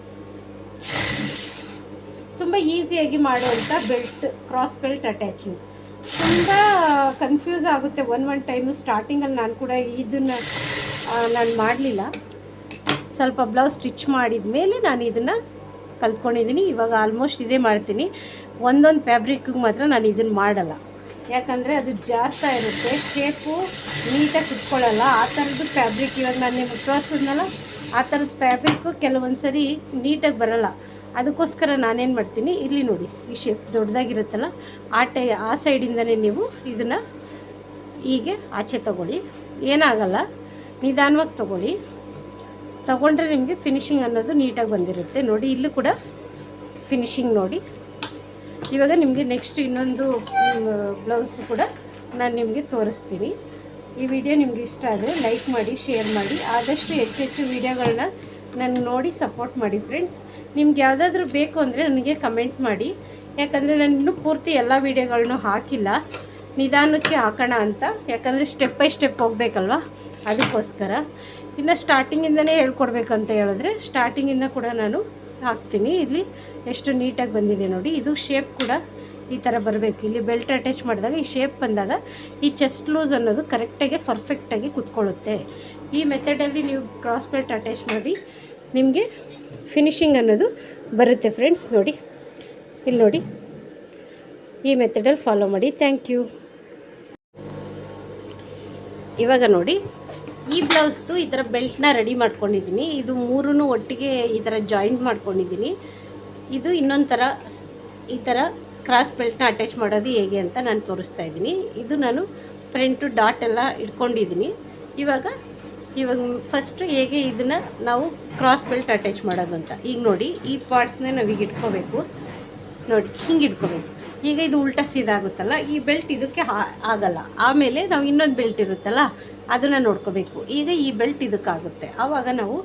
ತುಂಬ ಈಸಿಯಾಗಿ ಮಾಡುವಂಥ ಬೆಲ್ಟ್ ಕ್ರಾಸ್ ಬೆಲ್ಟ್ ಅಟ್ಯಾಚಿಂಗ್ ತುಂಬ ಕನ್ಫ್ಯೂಸ್ ಆಗುತ್ತೆ. ಒನ್ ಒನ್ ಟೈಮು ಸ್ಟಾರ್ಟಿಂಗಲ್ಲಿ ನಾನು ಕೂಡ ಇದನ್ನು ನಾನು ಮಾಡಲಿಲ್ಲ. ಸ್ವಲ್ಪ ಬ್ಲೌಸ್ ಸ್ಟಿಚ್ ಮಾಡಿದ ಮೇಲೆ ನಾನು ಇದನ್ನು ಕಲ್ತ್ಕೊಂಡಿದ್ದೀನಿ, ಇವಾಗ ಆಲ್ಮೋಸ್ಟ್ ಇದೇ ಮಾಡ್ತೀನಿ. ಒಂದೊಂದು ಫ್ಯಾಬ್ರಿಕ್ಗೆ ಮಾತ್ರ ನಾನು ಇದನ್ನು ಮಾಡಲ್ಲ. ಯಾಕಂದರೆ ಅದು ಜಾರ್ತಾ ಇರುತ್ತೆ ಶೇಪು ನೀಟಾಗಿ ಕುತ್ಕೊಳ್ಳಲ್ಲ. ಆ ಥರದ್ದು ಫ್ಯಾಬ್ರಿಕ್ ಇವಾಗ ನಾನು ನಿಮಗೆ ತೋರಿಸಿದ್ನಲ್ಲ, ಆ ಥರದ ಫ್ಯಾಬ್ರಿಕ್ಕು ಕೆಲವೊಂದು ಸರಿ ನೀಟಾಗಿ ಬರೋಲ್ಲ. ಅದಕ್ಕೋಸ್ಕರ ನಾನೇನು ಮಾಡ್ತೀನಿ, ಇಲ್ಲಿ ನೋಡಿ, ಈ ಶೇಪ್ ದೊಡ್ಡದಾಗಿರುತ್ತಲ್ಲ ಆ ಟೈ, ಆ ಸೈಡಿಂದನೇ ನೀವು ಇದನ್ನು ಹೀಗೆ ಆಚೆ ತಗೊಳ್ಳಿ. ಏನಾಗಲ್ಲ, ನಿಧಾನವಾಗಿ ತಗೊಳ್ಳಿ. ತಗೊಂಡ್ರೆ ನಿಮಗೆ ಫಿನಿಶಿಂಗ್ ಅನ್ನೋದು ನೀಟಾಗಿ ಬಂದಿರುತ್ತೆ. ನೋಡಿ, ಇಲ್ಲೂ ಕೂಡ ಫಿನಿಶಿಂಗ್ ನೋಡಿ. ಇವಾಗ ನಿಮಗೆ ನೆಕ್ಸ್ಟ್ ಇನ್ನೊಂದು ಬ್ಲೌಸ್ ಕೂಡ ನಾನು ನಿಮಗೆ ತೋರಿಸ್ತೀನಿ. ಈ ವಿಡಿಯೋ ನಿಮಗೆ ಇಷ್ಟ ಆದರೆ ಲೈಕ್ ಮಾಡಿ ಶೇರ್ ಮಾಡಿ. ಆದಷ್ಟು ಹೆಚ್ಚು ಹೆಚ್ಚು ವಿಡಿಯೋಗಳನ್ನ ನಾನು ನೋಡಿ ಸಪೋರ್ಟ್ ಮಾಡಿ ಫ್ರೆಂಡ್ಸ್ ನಿಮ್ಗೆ ಯಾವುದಾದ್ರೂ ಬೇಕು ಅಂದರೆ ನನಗೆ ಕಮೆಂಟ್ ಮಾಡಿ. ಯಾಕಂದರೆ ನಾನು ಇನ್ನೂ ಪೂರ್ತಿ ಎಲ್ಲ ವೀಡಿಯೋಗಳನ್ನೂ ಹಾಕಿಲ್ಲ. ನಿಧಾನಕ್ಕೆ ಹಾಕೋಣ ಅಂತ. ಯಾಕಂದರೆ ಸ್ಟೆಪ್ ಬೈ ಸ್ಟೆಪ್ ಹೋಗಬೇಕಲ್ವ? ಅದಕ್ಕೋಸ್ಕರ. ಇನ್ನು ಸ್ಟಾರ್ಟಿಂಗಿಂದನೇ ಹೇಳ್ಕೊಡ್ಬೇಕಂತ ಹೇಳಿದ್ರೆ ಸ್ಟಾರ್ಟಿಂಗಿಂದ ಕೂಡ ನಾನು ಹಾಕ್ತೀನಿ. ಇಲ್ಲಿ ಎಷ್ಟು ನೀಟಾಗಿ ಬಂದಿದೆ ನೋಡಿ. ಇದು ಶೇಪ್ ಕೂಡ ಈ ಥರ ಬರಬೇಕು. ಇಲ್ಲಿ ಬೆಲ್ಟ್ ಅಟ್ಯಾಚ್ ಮಾಡಿದಾಗ ಈ ಶೇಪ್ ಬಂದಾಗ ಈ ಚೆಸ್ಟ್ ಲೂಸ್ ಅನ್ನೋದು ಕರೆಕ್ಟಾಗಿ ಪರ್ಫೆಕ್ಟಾಗಿ ಕುತ್ಕೊಳ್ಳುತ್ತೆ. ಈ ಮೆಥಡಲ್ಲಿ ನೀವು ಕ್ರಾಸ್ ಬೆಲ್ಟ್ ಅಟ್ಯಾಚ್ ಮಾಡಿ ನಿಮಗೆ ಫಿನಿಶಿಂಗ್ ಅನ್ನೋದು ಬರುತ್ತೆ ಫ್ರೆಂಡ್ಸ್ ನೋಡಿ. ಇಲ್ಲಿ ನೋಡಿ. ಈ ಮೆಥಡಲ್ಲಿ ಫಾಲೋ ಮಾಡಿ. ಥ್ಯಾಂಕ್ ಯು ಇವಾಗ ನೋಡಿ ಈ ಬ್ಲೌಸ್ದು ಈ ಥರ ಬೆಲ್ಟ್ನ ರೆಡಿ ಮಾಡ್ಕೊಂಡಿದ್ದೀನಿ. ಇದು ಮೂರೂ ಒಟ್ಟಿಗೆ ಈ ಥರ ಜಾಯಿಂಟ್ ಮಾಡ್ಕೊಂಡಿದ್ದೀನಿ. ಇದು ಇನ್ನೊಂದು ಥರ ಈ ಥರ ಕ್ರಾಸ್ ಬೆಲ್ಟ್ನ ಅಟ್ಯಾಚ್ ಮಾಡೋದು ಹೇಗೆ ಅಂತ ನಾನು ತೋರಿಸ್ತಾ ಇದ್ದೀನಿ. ಇದು ನಾನು ಫ್ರಂಟು ಡಾಟ್ ಎಲ್ಲ ಇಟ್ಕೊಂಡಿದ್ದೀನಿ. ಇವಾಗ ಇವಾಗ ಫಸ್ಟು ಹೇಗೆ ಇದನ್ನು ನಾವು ಕ್ರಾಸ್ ಬೆಲ್ಟ್ ಅಟ್ಯಾಚ್ ಮಾಡೋದು ಅಂತ ಈಗ ನೋಡಿ, ಈ ಪಾರ್ಟ್ಸ್ನೇ ನಾವೀಗ ಇಟ್ಕೋಬೇಕು. ನೋಡಿ ಹಿಂಗೆ ಇಟ್ಕೋಬೇಕು ಈಗ ಇದು ಉಲ್ಟ ಸೀದಾಗುತ್ತಲ್ಲ ಈ ಬೆಲ್ಟ್ ಇದಕ್ಕೆ ಆಗಲ್ಲ. ಆಮೇಲೆ ನಾವು ಇನ್ನೊಂದು ಬೆಲ್ಟ್ ಇರುತ್ತಲ್ಲ, ಅದನ್ನು ನೋಡ್ಕೋಬೇಕು. ಈಗ ಈ ಬೆಲ್ಟ್ ಇದಕ್ಕಾಗುತ್ತೆ. ಆವಾಗ ನಾವು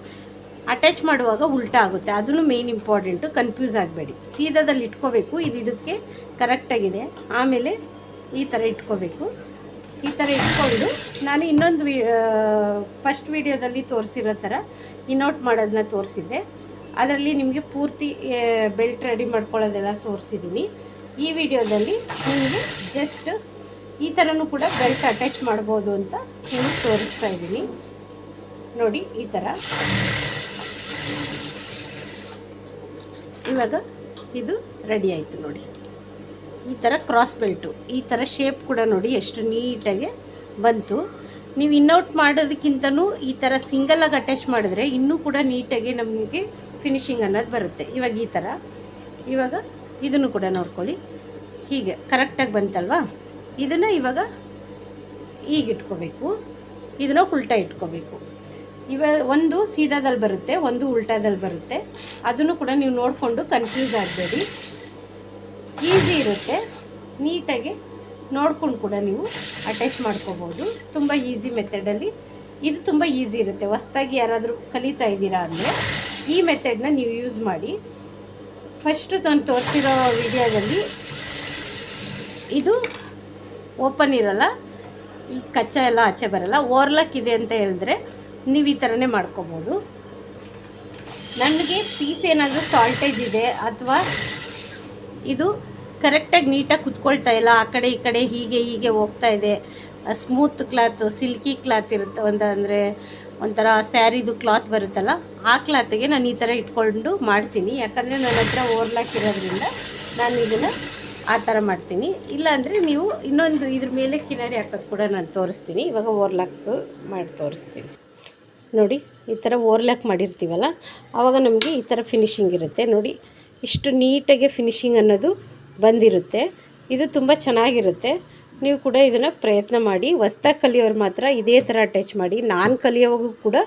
ಅಟ್ಯಾಚ್ ಮಾಡುವಾಗ ಉಲ್ಟ ಆಗುತ್ತೆ. ಅದನ್ನು ಮೇನ್ ಇಂಪಾರ್ಟೆಂಟು ಕನ್ಫ್ಯೂಸ್ ಆಗಬೇಡಿ. ಸೀದಾದಲ್ಲಿ ಇಟ್ಕೋಬೇಕು, ಇದು ಇದಕ್ಕೆ ಕರೆಕ್ಟಾಗಿದೆ ಆಮೇಲೆ ಈ ಥರ ಇಟ್ಕೋಬೇಕು. ಈ ಥರ ಇಟ್ಕೊಂಡು ನಾನು ಇನ್ನೊಂದು ವಿ ಫಸ್ಟ್ ವಿಡಿಯೋದಲ್ಲಿ ತೋರಿಸಿರೋ ಥರ ಇನ್ನೌಟ್ ಮಾಡೋದನ್ನ ತೋರಿಸಿದ್ದೆ. ಅದರಲ್ಲಿ ನಿಮಗೆ ಪೂರ್ತಿ ಬೆಲ್ಟ್ ರೆಡಿ ಮಾಡ್ಕೊಳ್ಳೋದೆಲ್ಲ ತೋರಿಸಿದ್ದೀನಿ. ಈ ವಿಡಿಯೋದಲ್ಲಿ ನಿಮಗೆ ಜಸ್ಟ್ ಈ ಥರನೂ ಕೂಡ ಬೆಲ್ಟ್ ಅಟ್ಯಾಚ್ ಮಾಡ್ಬೋದು ಅಂತ ನಿಮಗೆ ತೋರಿಸ್ತಾ ಇದ್ದೀನಿ. ನೋಡಿ, ಈ ಥರ. ಇವಾಗ ಇದು ರೆಡಿ ಆಯಿತು ನೋಡಿ. ಈ ಥರ ಕ್ರಾಸ್ ಬೆಲ್ಟು ಈ ಥರ ಶೇಪ್ ಕೂಡ ನೋಡಿ ಎಷ್ಟು ನೀಟಾಗಿ ಬಂತು. ನೀವು ಇನ್ನೌಟ್ ಮಾಡೋದಕ್ಕಿಂತನೂ ಈ ಥರ ಸಿಂಗಲಾಗಿ ಅಟ್ಯಾಚ್ ಮಾಡಿದ್ರೆ ಇನ್ನೂ ಕೂಡ ನೀಟಾಗಿ ನಮಗೆ ಫಿನಿಶಿಂಗ್ ಅನ್ನೋದು ಬರುತ್ತೆ. ಇವಾಗ ಈ ಥರ ಇವಾಗ ಇದನ್ನು ಕೂಡ ನೋಡ್ಕೊಳ್ಳಿ. ಹೀಗೆ ಕರೆಕ್ಟಾಗಿ ಬಂತಲ್ವಾ? ಇದನ್ನು ಇವಾಗ ಈಗ ಇಟ್ಕೋಬೇಕು. ಇದನ್ನು ಉಲ್ಟಾ ಇಟ್ಕೋಬೇಕು. ಇವ ಒಂದು ಸೀದಾದಲ್ಲಿ ಬರುತ್ತೆ, ಒಂದು ಉಲ್ಟಾದಲ್ಲಿ ಬರುತ್ತೆ. ಅದನ್ನು ಕೂಡ ನೀವು ನೋಡಿಕೊಂಡು ಕನ್ಫ್ಯೂಸ್ ಆಗಬೇಡಿ. ಈಸಿ ಇರುತ್ತೆ. ನೀಟಾಗಿ ನೋಡ್ಕೊಂಡು ಕೂಡ ನೀವು ಅಟ್ಯಾಚ್ ಮಾಡ್ಕೋಬೋದು. ತುಂಬ ಈಸಿ ಮೆಥಡಲ್ಲಿ ಇದು ತುಂಬ ಈಸಿ ಇರುತ್ತೆ. ಹೊಸ್ದಾಗಿ ಯಾರಾದರೂ ಕಲಿತಾ ಇದ್ದೀರಾ ಅಂದರೆ ಈ ಮೆಥಡ್ನ ನೀವು ಯೂಸ್ ಮಾಡಿ. ಫಸ್ಟು ನಾನು ತೋರಿಸಿರೋ ವಿಡಿಯೋದಲ್ಲಿ ಇದು ಓಪನ್ ಇರೋಲ್ಲ. ಈ ಕಚ್ಚಾ ಎಲ್ಲ ಆಚೆ ಬರಲ್ಲ. ಓರ್ಲಕ್ ಇದೆ ಅಂತ ಹೇಳಿದ್ರೆ ನೀವು ಈ ಥರನೇ ಮಾಡ್ಕೋಬೋದು. ನನಗೆ ಪೀಸ್ ಏನಾದರೂ ಸಾಲ್ಟೇಜ್ ಇದೆ ಅಥವಾ ಇದು ಕರೆಕ್ಟಾಗಿ ನೀಟಾಗಿ ಕುತ್ಕೊಳ್ತಾ ಇಲ್ಲ. ಆ ಕಡೆ ಈ ಕಡೆ ಹೀಗೆ ಹೀಗೆ ಹೋಗ್ತಾ ಇದೆ. ಸ್ಮೂತ್ ಕ್ಲಾತ್ ಸಿಲ್ಕಿ ಕ್ಲಾತ್ ಇರುತ್ತೆ ಒಂದು ಅಂದರೆ ಒಂಥರ ಸ್ಯಾರಿದು ಕ್ಲಾತ್ ಬರುತ್ತಲ್ಲ, ಆ ಕ್ಲಾತಿಗೆ ನಾನು ಈ ಥರ ಇಟ್ಕೊಂಡು ಮಾಡ್ತೀನಿ. ಯಾಕಂದರೆ ನನ್ನ ಹತ್ರ ಓರ್ಲಾಕ್ ಇರೋದ್ರಿಂದ ನಾನು ಇದನ್ನು ಆ ಥರ ಮಾಡ್ತೀನಿ. ಇಲ್ಲಾಂದರೆ ನೀವು ಇನ್ನೊಂದು ಇದ್ರ ಮೇಲೆ ಕಿನಾರಿ ಹಾಕೋದು ಕೂಡ ನಾನು ತೋರಿಸ್ತೀನಿ. ಇವಾಗ ಓರ್ಲಾಕ್ ಮಾಡಿ ತೋರಿಸ್ತೀನಿ. ನೋಡಿ, ಈ ಥರ ಓರ್ಲಾಕ್ ಮಾಡಿರ್ತೀವಲ್ಲ ಆವಾಗ ನಮಗೆ ಈ ಥರ ಫಿನಿಶಿಂಗ್ ಇರುತ್ತೆ. ನೋಡಿ, ಇಷ್ಟು ನೀಟಾಗಿ ಫಿನಿಶಿಂಗ್ ಅನ್ನೋದು ಬಂದಿರುತ್ತೆ. ಇದು ತುಂಬ ಚೆನ್ನಾಗಿರುತ್ತೆ. ನೀವು ಕೂಡ ಇದನ್ನು ಪ್ರಯತ್ನ ಮಾಡಿ. ಹೊಸ್ದಾಗಿ ಕಲಿಯೋರು ಮಾತ್ರ ಇದೇ ಥರ ಅಟ್ಯಾಚ್ ಮಾಡಿ. ನಾನು ಕಲಿಯೋವಾಗೂ ಕೂಡ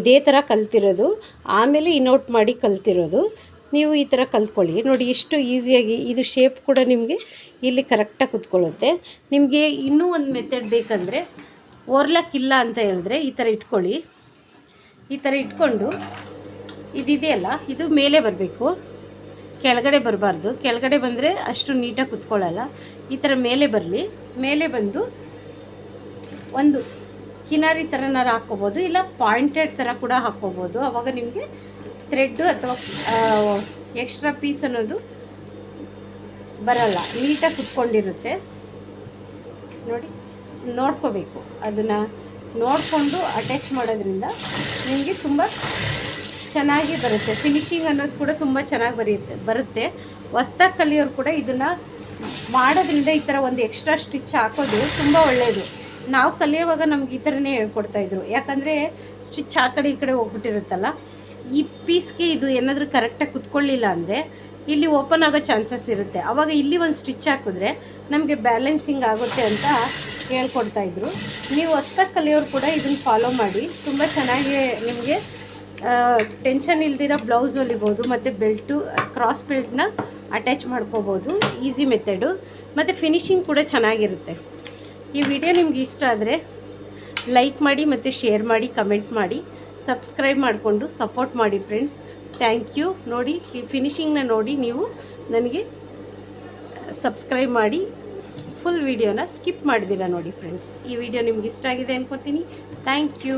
ಇದೇ ಥರ ಕಲ್ತಿರೋದು. ಆಮೇಲೆ ಇನ್ಔಟ್ ಮಾಡಿ ಕಲ್ತಿರೋದು. ನೀವು ಈ ಥರ ಕಲ್ತ್ಕೊಳ್ಳಿ. ನೋಡಿ ಎಷ್ಟು ಈಸಿಯಾಗಿ ಇದು ಶೇಪ್ ಕೂಡ ನಿಮಗೆ ಇಲ್ಲಿ ಕರೆಕ್ಟಾಗಿ ಕುತ್ಕೊಳ್ಳುತ್ತೆ. ನಿಮಗೆ ಇನ್ನೂ ಒಂದು ಮೆಥಡ್ ಬೇಕಂದರೆ ಓರ್ಲಕ್ಕಿಲ್ಲ ಅಂತ ಹೇಳಿದ್ರೆ ಈ ಥರ ಇಟ್ಕೊಳ್ಳಿ. ಈ ಥರ ಇಟ್ಕೊಂಡು ಇದಿದೆಯಲ್ಲ ಇದು ಮೇಲೆ ಬರಬೇಕು. ಕೆಳಗಡೆ ಬರಬಾರ್ದು. ಕೆಳಗಡೆ ಬಂದರೆ ಅಷ್ಟು ನೀಟಾಗಿ ಕುತ್ಕೊಳ್ಳಲ್ಲ. ಈ ಥರ ಮೇಲೆ ಬರಲಿ. ಮೇಲೆ ಬಂದು ಒಂದು ಕಿನಾರಿ ಥರನಾರು ಹಾಕ್ಕೋಬೋದು, ಇಲ್ಲ ಪಾಯಿಂಟೆಡ್ ಥರ ಕೂಡ ಹಾಕ್ಕೋಬೋದು. ಆವಾಗ ನಿಮಗೆ ಥ್ರೆಡ್ಡು ಅಥವಾ ಎಕ್ಸ್ಟ್ರಾ ಪೀಸ್ ಅನ್ನೋದು ಬರಲ್ಲ. ನೀಟಾಗಿ ಕುತ್ಕೊಂಡಿರುತ್ತೆ. ನೋಡಿ, ನೋಡ್ಕೋಬೇಕು. ಅದನ್ನು ನೋಡಿಕೊಂಡು ಅಟ್ಯಾಚ್ ಮಾಡೋದ್ರಿಂದ ನಿಮಗೆ ತುಂಬ ಚೆನ್ನಾಗಿ ಬರುತ್ತೆ. ಫಿನಿಶಿಂಗ್ ಅನ್ನೋದು ಕೂಡ ತುಂಬ ಚೆನ್ನಾಗಿ ಬರೆಯುತ್ತೆ, ಬರುತ್ತೆ. ಹೊಸ್ದಾಗಿ ಕಲಿಯೋರು ಕೂಡ ಇದನ್ನು ಮಾಡೋದ್ರಿಂದ ಈ ಥರ ಒಂದು ಎಕ್ಸ್ಟ್ರಾ ಸ್ಟಿಚ್ ಹಾಕೋದು ತುಂಬ ಒಳ್ಳೆಯದು ನಾವು ಕಲಿಯೋವಾಗ ನಮ್ಗೆ ಈ ಥರನೇ ಹೇಳ್ಕೊಡ್ತಾಯಿದ್ರು ಯಾಕಂದರೆ ಸ್ಟಿಚ್ ಆ ಕಡೆ ಈ ಕಡೆ ಹೋಗ್ಬಿಟ್ಟಿರುತ್ತಲ್ಲ, ಈ ಪೀಸ್ಗೆ ಇದು ಏನಾದರೂ ಕರೆಕ್ಟಾಗಿ ಕುತ್ಕೊಳ್ಳಿಲ್ಲ ಅಂದರೆ ಇಲ್ಲಿ ಓಪನ್ ಆಗೋ ಚಾನ್ಸಸ್ ಇರುತ್ತೆ. ಆವಾಗ ಇಲ್ಲಿ ಒಂದು ಸ್ಟಿಚ್ ಹಾಕಿದ್ರೆ ನಮಗೆ ಬ್ಯಾಲೆನ್ಸಿಂಗ್ ಆಗುತ್ತೆ ಅಂತ ಹೇಳ್ಕೊಡ್ತಾಯಿದ್ರು ನೀವು ಹೊಸ್ದಾಗಿ ಕಲಿಯೋರು ಕೂಡ ಇದನ್ನು ಫಾಲೋ ಮಾಡಿ. ತುಂಬ ಚೆನ್ನಾಗಿ ನಿಮಗೆ ಟೆನ್ಷನ್ ಇಲ್ದಿರೋ ಬ್ಲೌಸ್ ಹೊಲಿಬೋದು, ಮತ್ತು ಬೆಲ್ಟು ಕ್ರಾಸ್ ಬೆಲ್ಟ್ನ ಅಟ್ಯಾಚ್ ಮಾಡ್ಕೋಬೋದು, ಈಸಿ ಮೆಥಡು. ಮತ್ತು ಫಿನಿಶಿಂಗ್ ಕೂಡ ಚೆನ್ನಾಗಿರುತ್ತೆ. ಈ ವಿಡಿಯೋ ನಿಮ್ಗೆ ಇಷ್ಟ ಆದರೆ ಲೈಕ್ ಮಾಡಿ ಮತ್ತು ಶೇರ್ ಮಾಡಿ, ಕಮೆಂಟ್ ಮಾಡಿ, ಸಬ್ಸ್ಕ್ರೈಬ್ ಮಾಡಿಕೊಂಡು ಸಪೋರ್ಟ್ ಮಾಡಿ ಫ್ರೆಂಡ್ಸ್. Thank you. ನೋಡಿ, ಈ ಫಿನಿಶಿಂಗ್ನ ನೋಡಿ ನೀವು ನನಗೆ ಸಬ್ಸ್ಕ್ರೈಬ್ ಮಾಡಿ, ಫುಲ್ ವಿಡಿಯೋನ ಸ್ಕಿಪ್ ಮಾಡಿದ್ದೀರಾ ನೋಡಿ ಫ್ರೆಂಡ್ಸ್. ಈ ವಿಡಿಯೋ ನಿಮ್ಗೆ ಇಷ್ಟ ಆಗಿದೆ ಅಂದ್ಕೊತೀನಿ ಥ್ಯಾಂಕ್ ಯು.